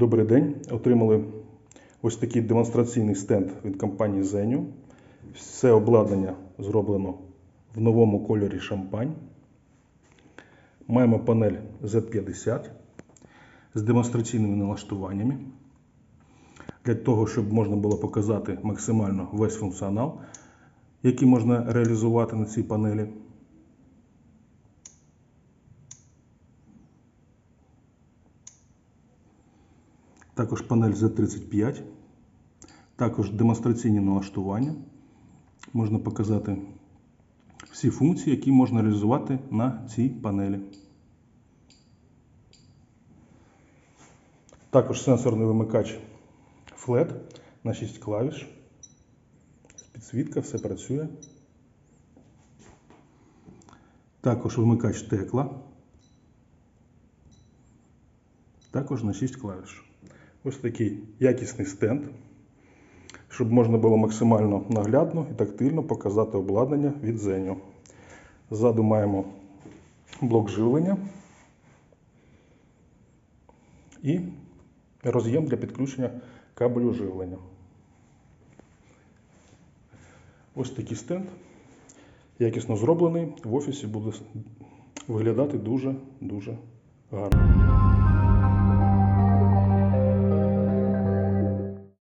Добрий день. Отримали ось такий демонстраційний стенд від компанії Zenio. Все обладнання зроблено в новому кольорі шампань. Маємо панель Z50 з демонстраційними налаштуваннями. Для того, щоб можна було показати максимально весь функціонал, який можна реалізувати на цій панелі. Також панель Z35, також демонстраційні налаштування. Можна показати всі функції, які можна реалізувати на цій панелі. Також сенсорний вимикач FLED на 6 клавіш. Підсвітка, все працює. Також вимикач текла. Також на 6 клавіш. Ось такий якісний стенд, щоб можна було максимально наглядно і тактильно показати обладнання від Zenio. Ззаду маємо блок живлення і роз'єм для підключення кабелю живлення. Ось такий стенд, якісно зроблений, в офісі буде виглядати дуже-дуже гарно.